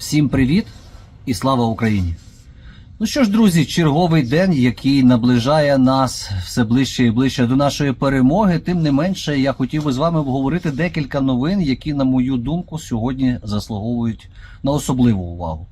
Всім привіт і слава Україні! Ну що ж, друзі, черговий день, який наближає нас все ближче і ближче до нашої перемоги. Тим не менше, я хотів би з вами обговорити декілька новин, які, на мою думку, сьогодні заслуговують на особливу увагу.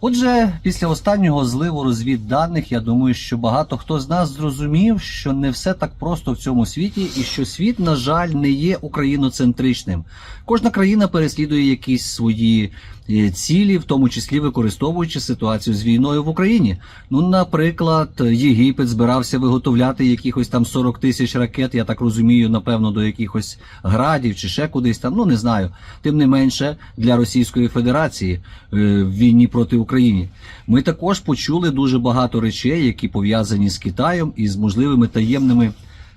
Отже, після останнього зливу розвідданих, я думаю, що багато хто з нас зрозумів, що не все так просто в цьому світі, і що світ, на жаль, не є україноцентричним. Кожна країна переслідує якісь свої е, цілі, в тому числі використовуючи ситуацію з війною в Україні. Ну, наприклад, Єгипет збирався виготовляти якихось там 40 тисяч ракет, я так розумію, напевно, до якихось градів чи ще кудись там. Ну не знаю. Тим не менше для Російської Федерації е, в війні проти України. Ми також почули дуже багато речей, які пов'язані з Китаєм і з можливими таємними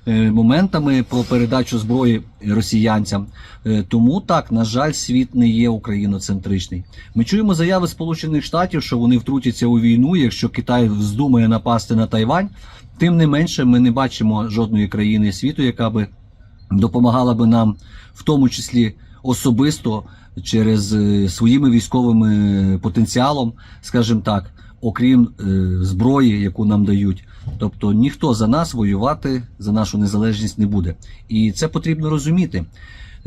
е, моментами про передачу зброї росіянцям. Е, Тому так, на жаль, світ не є україноцентричний. Ми чуємо заяви Сполучених Штатів, що вони втрутяться у війну, якщо Китай вздумає напасти на Тайвань. Тим не менше, ми не бачимо жодної країни світу, яка би допомагала би нам, в тому числі особисто через е, своїми військовими потенціалом, скажімо так, окрім е, зброї, яку нам дають. Тобто ніхто за нас воювати за нашу незалежність не буде. І це потрібно розуміти.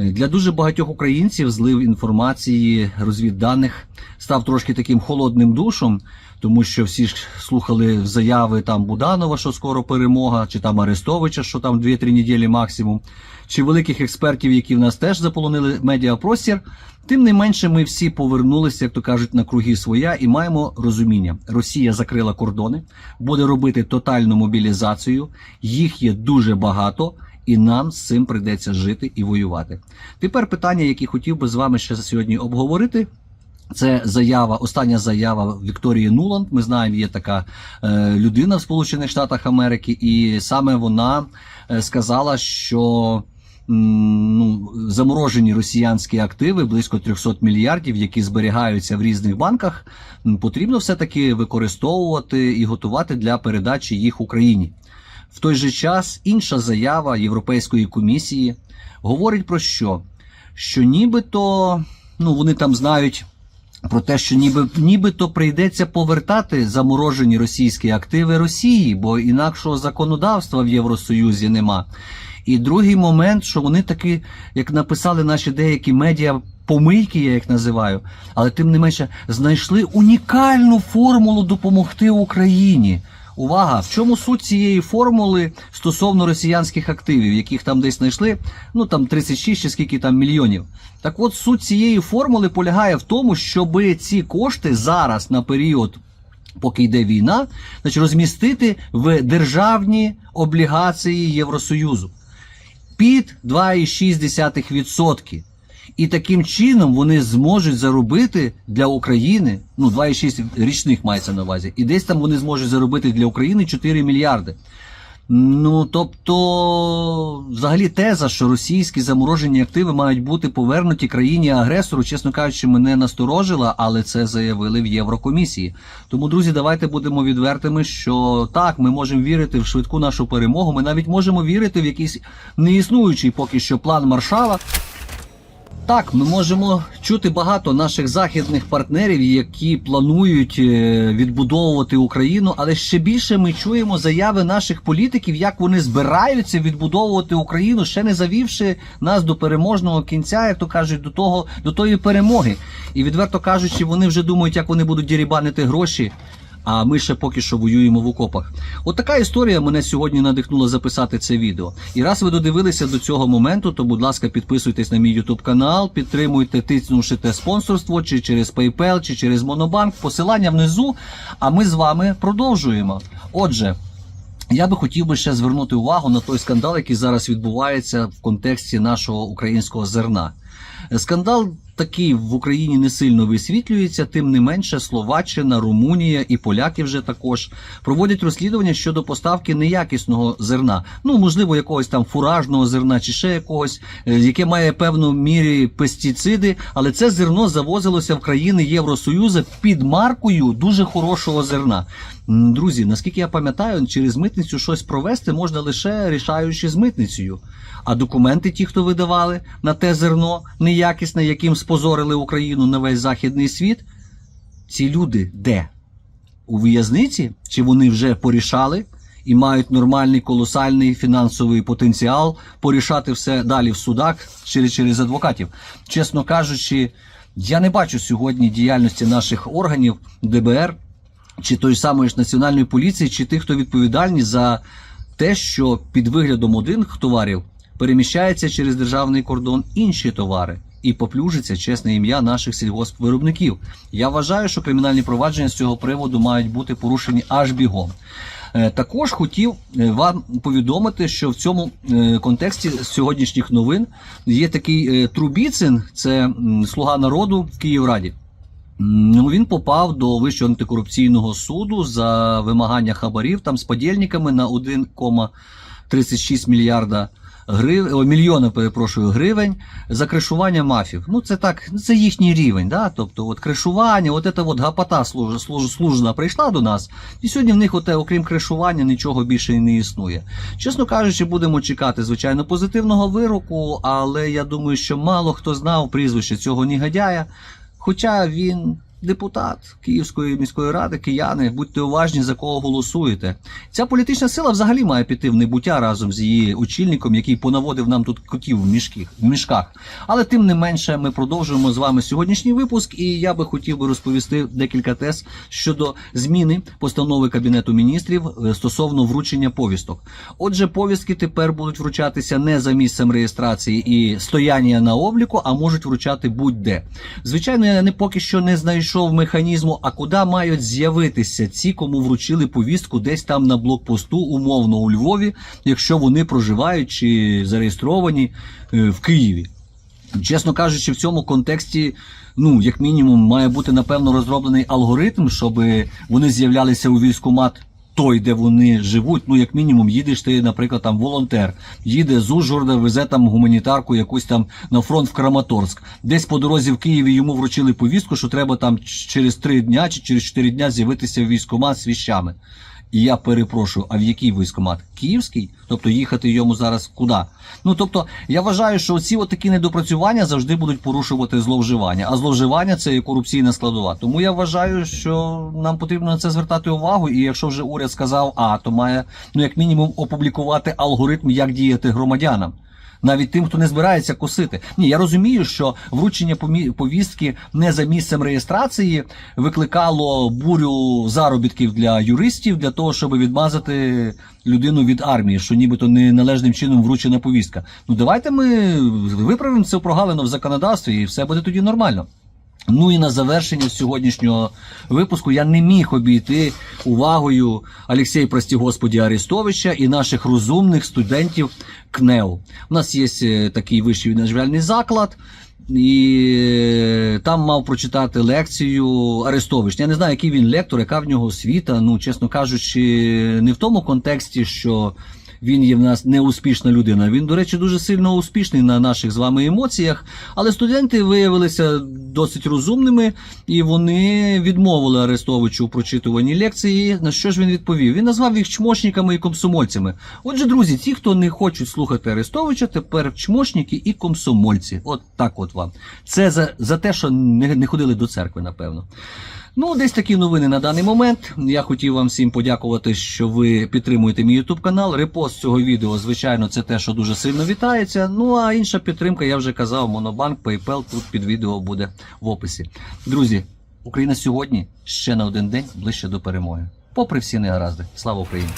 Для дуже багатьох українців злив інформації, розвідданих став трошки таким холодним душом, тому що всі ж слухали заяви там Буданова, що скоро перемога, чи там Арестовича, що там 2-3 неділі максимум, чи великих експертів, які в нас теж заполонили медіапростір. Тим не менше, ми всі повернулися, як то кажуть, на круги своя, і маємо розуміння: Росія закрила кордони, буде робити тотальну мобілізацію. Їх є дуже багато. І нам з цим прийдеться жити і воювати. Тепер питання, які хотів би з вами ще сьогодні обговорити. Це заява, остання заява Вікторії Нуланд. Ми знаємо, є така е, людина в Сполучених Штатах Америки, і саме вона е, сказала, що ну, заморожені росіянські активи близько 300 мільярдів, які зберігаються в різних банках, потрібно все таки використовувати і готувати для передачі їх Україні. В той же час інша заява Європейської комісії говорить про що? Що нібито ну вони там знають про те, що ніби нібито прийдеться повертати заморожені російські активи Росії, бо інакшого законодавства в Євросоюзі нема. І другий момент, що вони таки, як написали наші деякі медіа. Помийки, я їх називаю, але тим не менше знайшли унікальну формулу допомогти Україні. Увага! В чому суть цієї формули стосовно росіянських активів, яких там десь знайшли, ну там 36 чи скільки там мільйонів. Так от суть цієї формули полягає в тому, щоб ці кошти зараз на період. Поки йде війна, значить розмістити в державні облігації Євросоюзу під 2,6%. І таким чином вони зможуть заробити для України, ну 2,6 річних мається на увазі, і десь там вони зможуть заробити для України 4 мільярди. Ну тобто, взагалі, теза, що російські заморожені активи мають бути повернуті країні-агресору, чесно кажучи, мене насторожила, але це заявили в Єврокомісії. Тому, друзі, давайте будемо відвертими, що так, ми можемо вірити в швидку нашу перемогу. Ми навіть можемо вірити в якийсь неіснуючий поки що план Маршала. Так, ми можемо чути багато наших західних партнерів, які планують е, відбудовувати Україну, але ще більше ми чуємо заяви наших політиків, як вони збираються відбудовувати Україну, ще не завівши нас до переможного кінця, як то кажуть, до того до тої перемоги. І відверто кажучи, вони вже думають, як вони будуть дірібанити гроші. А ми ще поки що воюємо в окопах. От така історія мене сьогодні надихнула записати це відео. І раз ви додивилися до цього моменту, то будь ласка, підписуйтесь на мій YouTube канал, підтримуйте, тиснувши те спонсорство, чи через PayPal, чи через Монобанк. Посилання внизу. А ми з вами продовжуємо. Отже. Я би хотів би ще звернути увагу на той скандал, який зараз відбувається в контексті нашого українського зерна. Скандал такий в Україні не сильно висвітлюється, тим не менше Словаччина, Румунія і поляки вже також проводять розслідування щодо поставки неякісного зерна. Ну можливо, якогось там фуражного зерна чи ще якогось, е, яке має певну мірі пестициди, але це зерно завозилося в країни Євросоюзу під маркою дуже хорошого зерна. Друзі, наскільки я пам'ятаю, через митницю щось провести можна лише рішаючи з митницею. А документи, ті, хто видавали на те зерно неякісне, яким спозорили Україну на весь західний світ, ці люди де? У в'язниці? Чи вони вже порішали і мають нормальний колосальний фінансовий потенціал порішати все далі в судах через, через адвокатів? Чесно кажучи, я не бачу сьогодні діяльності наших органів ДБР чи тої самої ж національної поліції, чи тих, хто відповідальні за те, що під виглядом одних товарів переміщається через державний кордон інші товари. І поплюжиться чесне ім'я наших сільгоспвиробників. Я вважаю, що кримінальні провадження з цього приводу мають бути порушені аж бігом. Е, Також хотів е, вам повідомити, що в цьому е, контексті сьогоднішніх новин є такий Трубіцин, це слуга народу в Київраді. Ну, він попав до Вищого антикорупційного суду за вимагання хабарів там з подільниками на 1,36 мільярда грив... о, мільйона, перепрошую, гривень за кришування мафів. Ну, це так, це їхній рівень. Да? Тобто, от кришування, от ця от гапота служ... служ... служна прийшла до нас, і сьогодні в них, от, окрім кришування, нічого більше і не існує. Чесно кажучи, будемо чекати, звичайно, позитивного вироку, але я думаю, що мало хто знав прізвище цього негодяя. Хоча він депутат Київської міської ради, кияни, будьте уважні, за кого голосуєте. Ця політична сила взагалі має піти в небуття разом з її очільником, який понаводив нам тут котів в, мішках, в мішках. Але тим не менше, ми продовжуємо з вами сьогоднішній випуск, і я би хотів би розповісти декілька тез щодо зміни постанови Кабінету міністрів е, стосовно вручення повісток. Отже, повістки тепер будуть вручатися не за місцем реєстрації і стояння на обліку, а можуть вручати будь-де. Звичайно, я не поки що не знайшов механізму, а куди мають з'явитися ці, кому вручили повістку десь там на блокпосту, умовно у Львові, якщо вони проживають чи зареєстровані е, в Києві. Чесно кажучи, в цьому контексті, ну, як мінімум, має бути напевно розроблений алгоритм, щоб вони з'являлися у військкомат той, де вони живуть. Ну, як мінімум, їдеш ти, наприклад, там волонтер, їде з Ужгорода, везе там гуманітарку якусь там на фронт в Краматорськ. Десь по дорозі в Києві йому вручили повістку, що треба там через три дня чи через чотири дня з'явитися в військомат з віщами. І я перепрошую, а в який військомат? Київський? Тобто їхати йому зараз куди? Ну тобто, я вважаю, що ці от такі недопрацювання завжди будуть порушувати зловживання. А зловживання це і корупційна складова. Тому я вважаю, що нам потрібно на це звертати увагу. І якщо вже уряд сказав А, то має ну як мінімум опублікувати алгоритм, як діяти громадянам. Навіть тим, хто не збирається косити. Ні, я розумію, що вручення повістки не за місцем реєстрації викликало бурю заробітків для юристів для того, щоб відмазати людину від армії, що нібито неналежним чином вручена повістка. Ну давайте ми виправимо це прогалину в законодавстві, і все буде тоді нормально. Ну і на завершення сьогоднішнього випуску я не міг обійти увагою Олексія, прості господі, Арестовича і наших розумних студентів КНЕУ. У нас є е, такий вищий навчальний заклад. І е, там мав прочитати лекцію Арестович. Я не знаю, який він лектор, яка в нього освіта. Ну, чесно кажучи, не в тому контексті, що він є в нас неуспішна людина. Він, до речі, дуже сильно успішний на наших з вами емоціях. Але студенти виявилися досить розумними, і вони відмовили Арестовичу у прочитуванні лекції. На що ж він відповів? Він назвав їх чмошниками і комсомольцями. Отже, друзі, ті, хто не хочуть слухати Арестовича, тепер чмошники і комсомольці. От так от вам. Це за, за те, що не, не ходили до церкви, напевно. Ну, десь такі новини на даний момент. Я хотів вам всім подякувати, що ви підтримуєте мій YouTube канал. Репост цього відео, звичайно, це те, що дуже сильно вітається. Ну а інша підтримка, я вже казав, Монобанк, PayPal тут під відео буде в описі. Друзі, Україна сьогодні ще на один день ближче до перемоги. Попри всі негаразди. Слава Україні!